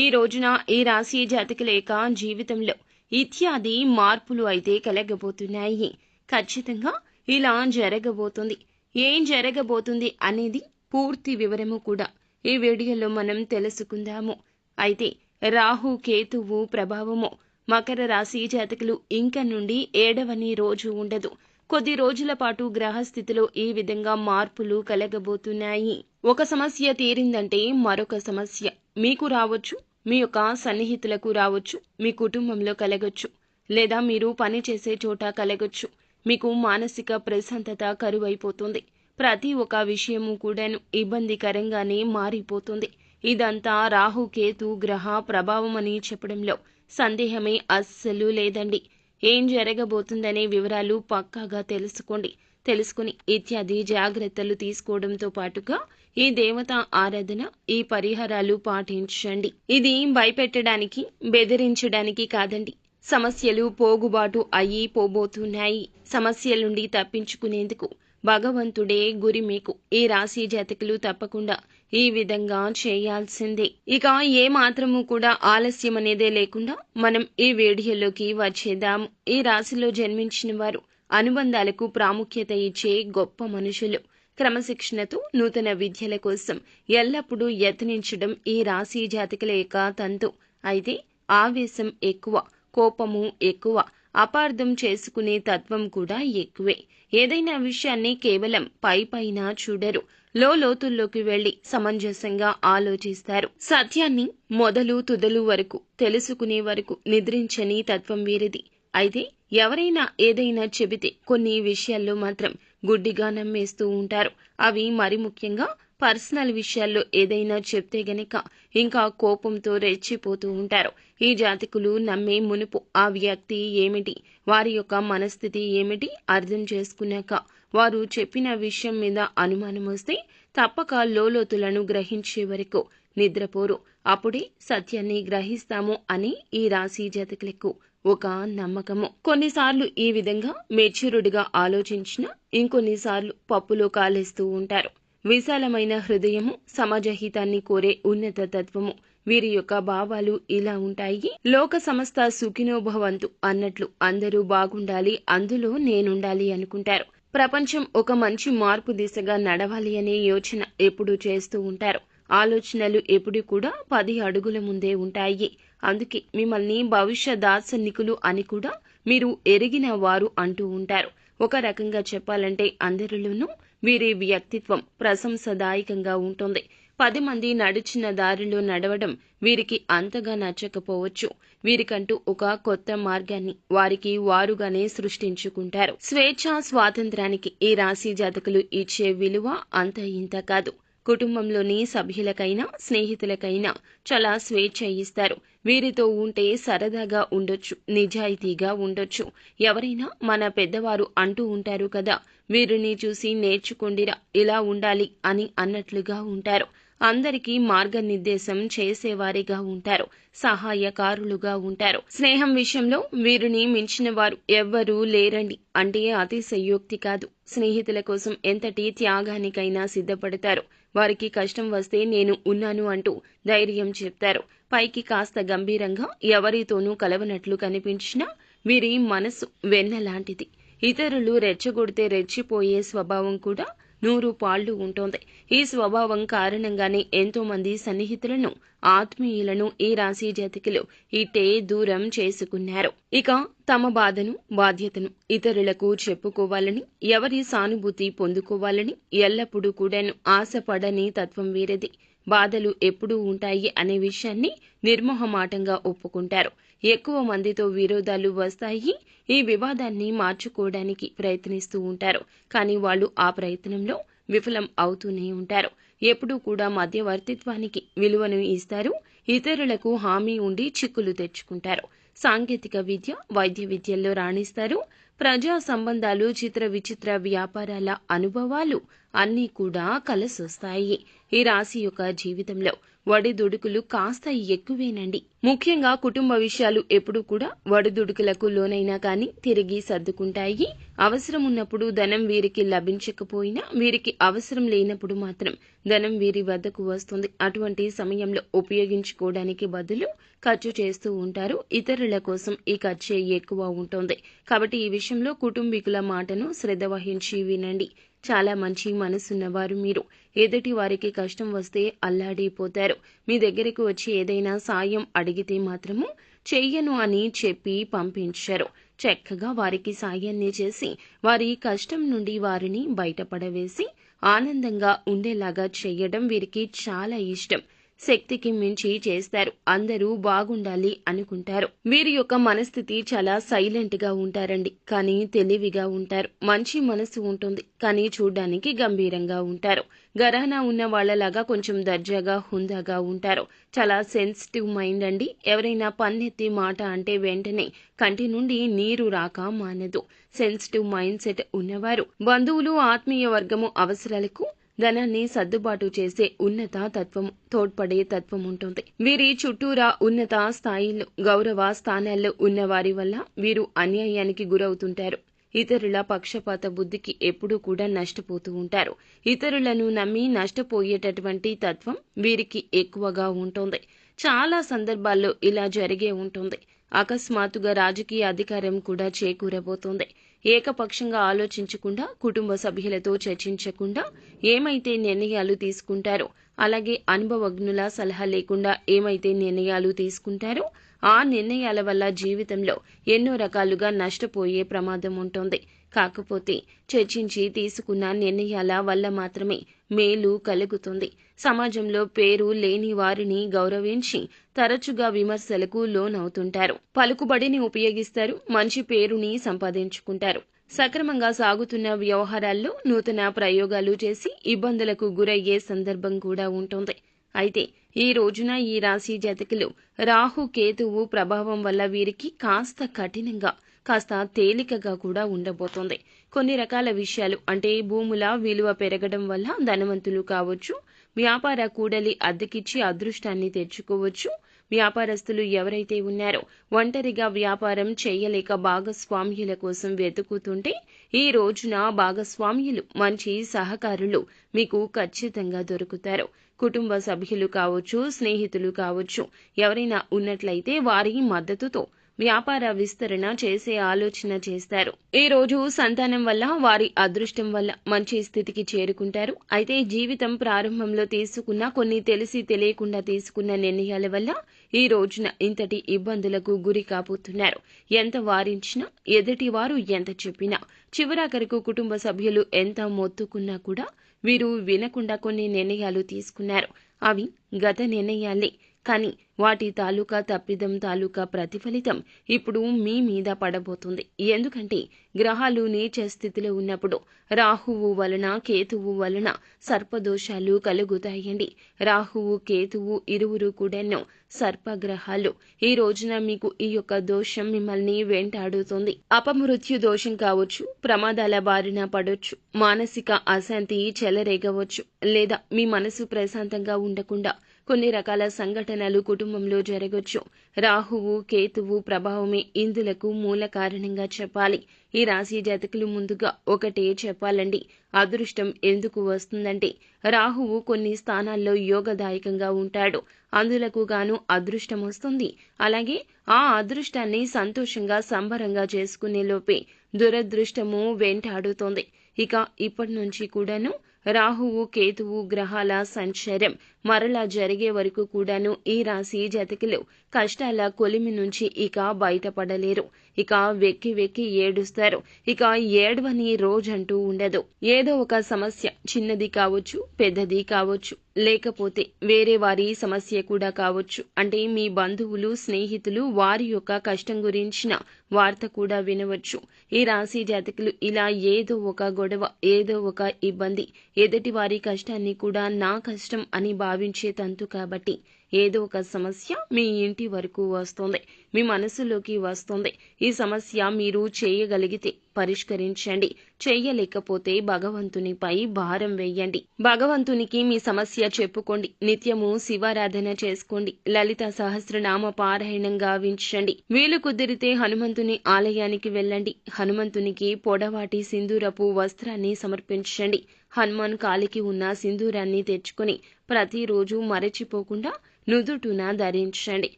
ఈ రోజున ఈ రాశి జాతకుల యొక్క జీవితంలో ఇత్యాది మార్పులు అయితే కలగబోతున్నాయి. ఖచ్చితంగా ఇలా జరగబోతుంది. ఏం జరగబోతుంది అనేది పూర్తి వివరము కూడా ఈ వీడియోలో మనం తెలుసుకుందాము. అయితే రాహు కేతువు ప్రభావము మకర రాశి జాతకులు ఇంక నుండి ఏడవని రోజు ఉండదు. కొద్ది రోజుల పాటు గ్రహస్థితిలో ఈ విధంగా మార్పులు కలగబోతున్నాయి. ఒక సమస్య తీరిందంటే మరొక సమస్య. మీకు రావచ్చు మీ యొక్క సన్నిహితులకు రావచ్చు మీ కుటుంబంలో కలగొచ్చు లేదా మీరు పని చేసే చోట కలగొచ్చు. మీకు మానసిక ప్రశాంతత కరువైపోతుంది. ప్రతి ఒక్క విషయము కూడాను ఇబ్బందికరంగానే మారిపోతుంది. ఇదంతా రాహుకేతు గ్రహ ప్రభావం అని చెప్పడంలో సందేహమే అస్సలు లేదండి. ఏం జరగబోతుందనే వివరాలు పక్కాగా తెలుసుకోండి. తెలుసుకుని ఇత్యాది జాగ్రత్తలు తీసుకోవడంతో పాటుగా ఈ దేవత ఆరాధన ఈ పరిహారాలు పాటించండి. ఇది భయపెట్టడానికి బెదిరించడానికి కాదండి. సమస్యలు పోగుబాటు అయ్యి పోబోతున్నాయి. సమస్యల నుండి తప్పించుకునేందుకు భగవంతుడే గురి మీకు. ఈ రాశి జాతకులు తప్పకుండా ఈ విధంగా చేయాల్సిందే. ఇక ఏ మాత్రము కూడా ఆలస్యం అనేదే లేకుండా మనం ఈ వీడియోలోకి వచ్చేద్దాం. ఈ రాశిలో జన్మించిన వారు అనుబంధాలకు ప్రాముఖ్యత ఇచ్చే గొప్ప మనుషులు. క్రమశిక్షణతో నూతన విద్యల కోసం ఎల్లప్పుడూ యత్నించడం ఈ రాశి జాతకుల యొక్క తంతు. అయితే ఆవేశం ఎక్కువ కోపము ఎక్కువ అపార్థం చేసుకునే తత్వం కూడా ఎక్కువే. ఏదైనా విషయాన్ని కేవలం పై పైన చూడరు. లోతుల్లోకి వెళ్ళి సమంజసంగా ఆలోచిస్తారు. సత్యాన్ని మొదలు తుదలు వరకు తెలుసుకునే వరకు నిద్రించని తత్వం వీరిది. అయితే ఎవరైనా ఏదైనా చెబితే కొన్ని విషయాల్లో మాత్రం గుడ్డిగా నమ్మేస్తూ ఉంటారు. అవి మరి ముఖ్యంగా పర్సనల్ విషయాల్లో ఏదైనా చెప్తే గనక ఇంకా కోపంతో రెచ్చిపోతూ ఉంటారు. ఈ జాతకులు నమ్మే మునుపు ఆ వ్యక్తి ఏమిటి? వారి యొక్క మనస్థితి ఏమిటి? అర్థం చేసుకున్నాక వారు చెప్పిన విషయం మీద అనుమానం వస్తే తప్పక లోలోతులను గ్రహించే వరకు నిద్రపోరు. అప్పుడే సత్యాన్ని గ్రహిస్తాము అని ఈ రాశి జాతకులకు ఒక నమ్మకము. కొన్నిసార్లు ఈ విధంగా మెచ్యూరుడిగా ఆలోచించిన ఇంకొన్నిసార్లు పప్పులో కాలేస్తూ ఉంటారు. విశాలమైన హృదయము సమాజ హితాన్ని కోరే ఉన్నత తత్వము. వీరి యొక్క భావాలు ఇలా ఉంటాయి. లోక సమస్త సుఖినోభవంతు అన్నట్లు అందరూ బాగుండాలి అందులో నేనుండాలి అనుకుంటారు. ప్రపంచం ఒక మంచి మార్పు దిశగా నడవాలి అనే యోచన ఎప్పుడూ చేస్తూ ఉంటారు. ఆలోచనలు ఎప్పుడు కూడా పది అడుగుల ముందే ఉంటాయి. అందుకే మిమ్మల్ని భవిష్య దార్శనికులు అని కూడా మీరు ఎరిగిన వారు అంటూ ఉంటారు. ఒక రకంగా చెప్పాలంటే అందరిలోనూ వీరి వ్యక్తిత్వం ప్రశంసదాయకంగా ఉంటుంది. పది మంది నడిచిన దారిలో నడవడం వీరికి అంతగా నచ్చకపోవచ్చు. వీరికంటూ ఒక కొత్త మార్గాన్ని వారికి వారుగానే సృష్టించుకుంటారు. స్వేచ్ఛ స్వాతంత్రానికి ఈ రాశి జాతకులు ఇచ్చే విలువ అంత ఇంత కాదు. కుటుంబంలోని సభ్యులకైనా స్నేహితులకైనా చాలా స్వేచ్ఛ ఇస్తారు. వీరితో ఉంటే సరదాగా ఉండొచ్చు నిజాయితీగా ఉండొచ్చు. ఎవరైనా మన పెద్దవారు అంటూ ఉంటారు కదా వీరిని చూసి నేర్చుకోండిరా ఇలా ఉండాలి అని అన్నట్లుగా ఉంటారు. అందరికీ మార్గనిర్దేశం చేసేవారిగా ఉంటారు సహాయకారులుగా ఉంటారు. స్నేహం విషయంలో వీరిని మించిన వారు ఎవ్వరూ లేరండి అంటే అతిశయోక్తి కాదు. స్నేహితుల కోసం ఎంతటి త్యాగానికైనా సిద్ధపడతారు. వారికి కష్టం వస్తే నేను ఉన్నాను అంటూ ధైర్యం చెప్తారు. పైకి కాస్త గంభీరంగా ఎవరితోనూ కలవనట్లు కనిపించినా వీరి మనసు వెన్నలాంటిది. ఇతరులు రెచ్చగొడితే రెచ్చిపోయే స్వభావం కూడా నూరు పాళ్ళు ఉంటుంది. ఈ స్వభావం కారణంగానే ఎంతో మంది సన్నిహితులను ఆత్మీయులను ఈ రాశి జాతికులు ఇట్టే దూరం చేసుకున్నారు. ఇక తమ బాధను బాధ్యతను ఇతరులకు చెప్పుకోవాలని ఎవరి సానుభూతి పొందుకోవాలని ఎల్లప్పుడూ కూడాను ఆశపడని తత్వం వీరిది. బాధలు ఎప్పుడూ ఉంటాయి అనే విషయాన్ని నిర్మోహమాటంగా ఒప్పుకుంటారు. ఎక్కువ మందితో విరోధాలు వస్తాయి. ఈ వివాదాన్ని మార్చుకోవడానికి ప్రయత్నిస్తూ ఉంటారు. కానీ వాళ్ళు ఆ ప్రయత్నంలో విఫలం అవుతూనే ఉంటారు. ఎప్పుడూ కూడా మధ్యవర్తిత్వానికి విలువను ఇస్తారు. ఇతరులకు హామీ ఉండి చిక్కులు తెచ్చుకుంటారు. సాంకేతిక విద్య వైద్య విద్యల్లో రాణిస్తారు. ప్రజా సంబంధాలు చిత్ర విచిత్ర వ్యాపారాల అనుభవాలు అన్నీ కూడా కలసొస్తాయి. ఈ రాశి యొక్క జీవితంలో వడిదుడుకులు కాస్త ఎక్కువేనండి. ముఖ్యంగా కుటుంబ విషయాలు ఎప్పుడూ కూడా వడిదుడుకులకు లోనైనా కానీ తిరిగి సర్దుకుంటాయి. అవసరం ఉన్నప్పుడు ధనం వీరికి లభించకపోయినా వీరికి అవసరం లేనప్పుడు మాత్రం ధనం వీరి వద్దకు వస్తుంది. అటువంటి సమయంలో ఉపయోగించుకోవడానికి బదులు ఖర్చు చేస్తూ ఉంటారు. ఇతరుల కోసం ఈ ఖర్చే ఎక్కువ ఉంటుంది. కాబట్టి ఈ విషయంలో కుటుంబీకుల మాటను శ్రద్ధ వహించి వినండి. చాలా మంచి మనసున్నవారు మీరు. ఎదుటి వారికి కష్టం వస్తే అల్లాడిపోతారు. మీ దగ్గరకు వచ్చి ఏదైనా సాయం అడిగితే మాత్రము చెయ్యను అని చెప్పి పంపించారు. చక్కగా వారికి సాయాన్ని చేసి వారి కష్టం నుండి వారిని బయటపడవేసి ఆనందంగా ఉండేలాగా చేయడం వీరికి చాలా ఇష్టం. శక్తికి మించి చేస్తారు. అందరూ బాగుండాలి అనుకుంటారు. వీరి యొక్క మనస్థితి చాలా సైలెంట్గా ఉంటారండి. కానీ తెలివిగా ఉంటారు. మంచి మనసు ఉంటుంది. కానీ చూడ్డానికి గంభీరంగా ఉంటారు. గరానా ఉన్న వాళ్ళలాగా కొంచెం దర్జాగా హుందాగా ఉంటారు. చాలా సెన్సిటివ్ మైండ్ అండి. ఎవరైనా పన్నెత్తి మాట అంటే వెంటనే కంటి నుండి నీరు రాక మానదు. సెన్సిటివ్ మైండ్ సెట్ ఉన్నవారు బంధువులు ఆత్మీయ వర్గము అవసరాలకు ధనాన్ని సర్దుబాటు చేసే ఉన్నత తత్వం తోడ్పడే తత్వం ఉంటుంది. వీరి చుట్టూరా ఉన్నత స్థాయిలో గౌరవ స్థానాల్లో ఉన్న వారి వల్ల వీరు అన్యాయానికి గురవుతుంటారు. ఇతరుల పక్షపాత బుద్ధికి ఎప్పుడూ కూడా నష్టపోతూ ఉంటారు. ఇతరులను నమ్మి నష్టపోయేటటువంటి తత్వం వీరికి ఎక్కువగా ఉంటుంది. చాలా సందర్భాల్లో ఇలా జరిగే ఉంటుంది. అకస్మాత్తుగా రాజకీయ అధికారం కూడా చేకూరబోతోంది. ఏకపక్షంగా ఆలోచించకుండా కుటుంబ సభ్యులతో చర్చించకుండా ఏమైతే నిర్ణయాలు తీసుకుంటారో అలాగే అనుభవజ్ఞుల సలహా లేకుండా ఏమైతే నిర్ణయాలు తీసుకుంటారో ఆ నిర్ణయాల వల్ల జీవితంలో ఎన్నో రకాలుగా నష్టపోయే ప్రమాదం ఉంటుంది. కాకపోతే చర్చించి తీసుకున్న నిర్ణయాల వల్ల మాత్రమే మేలు కలుగుతుంది. సమాజంలో పేరు లేని వారిని గౌరవించి తరచుగా విమర్శలకు లోనవుతుంటారు. పలుకుబడిని ఉపయోగిస్తారు మంచి పేరుని సంపాదించుకుంటారు. సక్రమంగా సాగుతున్న వ్యవహారాల్లో నూతన ప్రయోగాలు చేసి ఇబ్బందులకు గురయ్యే సందర్భం కూడా ఉంటుంది. అయితే ఈ రోజున ఈ రాశి జాతకులు రాహు కేతువు ప్రభావం వల్ల వీరికి కాస్త కఠినంగా కాస్త తేలికగా కూడా ఉండబోతోంది. కొన్ని రకాల విషయాలు అంటే భూముల విలువ పెరగడం వల్ల ధనవంతులు కావచ్చు వ్యాపార కూడలి అద్దెకిచ్చి అదృష్టాన్ని తెచ్చుకోవచ్చు వ్యాపారస్తులు ఎవరైతే ఉన్నారో ఒంటరిగా వ్యాపారం చేయలేక భాగస్వామ్యుల కోసం వెతుకుతుంటే ఈ రోజున భాగస్వామ్యులు మంచి సహకారులు మీకు ఖచ్చితంగా దొరుకుతారు. కుటుంబ సభ్యులు కావచ్చు స్నేహితులు కావచ్చు ఎవరైనా ఉన్నట్లయితే వారి మద్దతుతో వ్యాపార విస్తరణ చేసే ఆలోచన చేస్తారు. ఈ రోజు సంతానం వల్ల వారి అదృష్టం వల్ల మంచి స్థితికి చేరుకుంటారు. అయితే జీవితం ప్రారంభంలో తీసుకున్న కొన్ని తెలిసి తెలియకుండా తీసుకున్న నిర్ణయాల వల్ల ఈ రోజున ఇంతటి ఇబ్బందులకు గురి కాబోతున్నారు. ఎంత వారించినా ఎదుటి వారు ఎంత చెప్పినా చివరాఖరకు కుటుంబ సభ్యులు ఎంత మొత్తుకున్నా కూడా వీరు వినకుండా కొన్ని నిర్ణయాలు తీసుకున్నారు. అవి గత నిర్ణయాలే. కానీ వాటి తాలూకా తప్పిదం తాలూకా ప్రతిఫలితం ఇప్పుడు మీ మీద పడబోతుంది. ఎందుకంటే గ్రహాలు నీచ స్థితిలో ఉన్నప్పుడు రాహువు వలన కేతువు వలన సర్పదోషాలు కలుగుతాయండి. రాహువు కేతువు ఇరువురు కూడాను సర్పగ్రహాలు. ఈ రోజున మీకు ఈ యొక్క దోషం మిమ్మల్ని వెంటాడుతుంది. అపమృత్యు దోషం కావచ్చు ప్రమాదాల బారిన పడొచ్చు మానసిక అశాంతి చెలరేగవచ్చు లేదా మీ మనసు ప్రశాంతంగా ఉండకుండా కొన్ని రకాల సంఘటనలు కుటుంబంలో జరగొచ్చు. రాహువు కేతువు ప్రభావమే ఇందులకు మూల కారణంగా చెప్పాలి. ఈ రాశి జాతకులు ముందుగా ఒకటే చెప్పాలండి. అదృష్టం ఎందుకు వస్తుందంటే రాహువు కొన్ని స్థానాల్లో యోగదాయకంగా ఉంటాడు. అందులకు గాను అదృష్టం వస్తుంది. అలాగే ఆ అదృష్టాన్ని సంతోషంగా సంబరంగా చేసుకునే లోపే దురదృష్టము వెంటాడుతోంది. ఇక ఇప్పటి నుంచి కూడాను రాహువు కేతువు గ్రహాల సంచారం మరలా జరిగే వరకు కూడాను ఈ రాశి జతకులు కష్టాల కొలిమి నుంచి ఇక బయటపడలేరు. ఇక వెక్కి వెక్కి ఏడుస్తారు. ఇక ఏడవని రోజంటూ ఉండదు. ఏదో ఒక సమస్య చిన్నది కావచ్చు పెద్దది కావచ్చు లేకపోతే వేరే వారి సమస్య కూడా కావచ్చు. అంటే మీ బంధువులు స్నేహితులు వారి యొక్క కష్టం గురించిన వార్త కూడా వినవచ్చు. ఈ రాశి జాతకులు ఇలా ఏదో ఒక గొడవ ఏదో ఒక ఇబ్బంది ఎదుటి వారి కష్టాన్ని కూడా నా కష్టం అని భావి భావించే తంతు కాబట్టి ఏదో ఒక సమస్య మీ ఇంటి వరకు వస్తుంది. మీ మనసులోకి వస్తుంది. ఈ సమస్య మీరు చేయగలిగితే పరిష్కరించండి. చేయలేకపోతే భగవంతునిపై భారం వేయండి. భగవంతునికి మీ సమస్య చెప్పుకోండి. నిత్యము శివారాధన చేసుకోండి. లలిత సహస్రనామ పారాయణం గావించండి. వీలు కుదిరితే హనుమంతుని ఆలయానికి వెళ్ళండి. హనుమంతునికి పొడవాటి సింధూరపు వస్త్రాన్ని సమర్పించండి. హనుమాన్ కాలికి ఉన్న సింధూరాన్ని తెచ్చుకొని ప్రతిరోజు మరచిపోకుండా నుదుటున ధరించండి.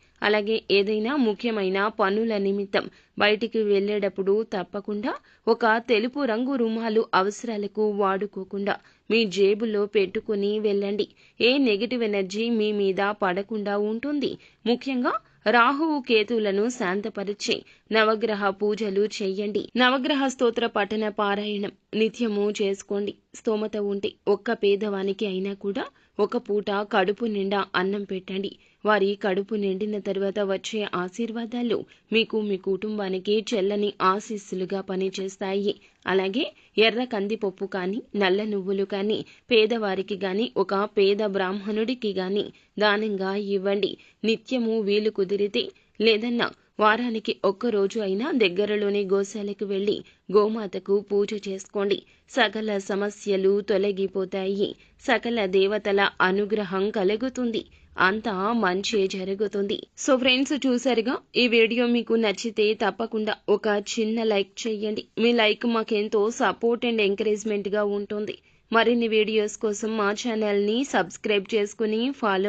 అలాగే ఏదైనా ముఖ్యమైన పనుల నిమిత్తం బయటికి వెళ్ళేటప్పుడు తప్పకుండా ఒక తెలుపు రంగు రుమాలు అవసరాలకు వాడుకోకుండా మీ జేబులో పెట్టుకుని వెళ్ళండి. ఏ నెగిటివ్ ఎనర్జీ మీ మీద పడకుండా ఉంటుంది. ముఖ్యంగా రాహువు కేతువులను శాంతపరిచి నవగ్రహ పూజలు చేయండి నవగ్రహ స్తోత్ర పఠన పారాయణం నిత్యము చేసుకోండి. స్తోమత ఉంటే ఒక్క పేదవానికి అయినా కూడా ఒక పూట కడుపు నిండా అన్నం పెట్టండి. వారి కడుపు నిండిన తర్వాత వచ్చే ఆశీర్వాదాలు మీకు మీ కుటుంబానికి చెల్లని ఆశీస్సులుగా పనిచేస్తాయి. అలాగే ఎర్ర కందిపప్పు కానీ నల్ల నువ్వులు కానీ పేదవారికి గాని ఒక పేద బ్రాహ్మణుడికి గాని దానంగా ఇవ్వండి. నిత్యము వీలు కుదిరితే లేదన్నా వారానికి ఒక్క రోజు అయినా దగ్గరలోని గోశాలకు వెళ్ళి గోమాతకు పూజ చేసుకోండి. సకల సమస్యలు తొలగిపోతాయి. సకల దేవతల అనుగ్రహం కలుగుతుంది. అంతా మంచి జరుగుతుంది. సో ఫ్రెండ్స్ చూసారుగా? ఈ వీడియో మీకు నచ్చితే తప్పకుండా ఒక చిన్న లైక్ చేయండి. మీ లైక్ మాకెంతో సపోర్ట్ అండ్ ఎంకరేజ్మెంట్గా ఉంటుంది. మరిన్ని వీడియోస్ కోసం మా ఛానల్ని సబ్స్క్రైబ్ చేసుకుని ఫాలో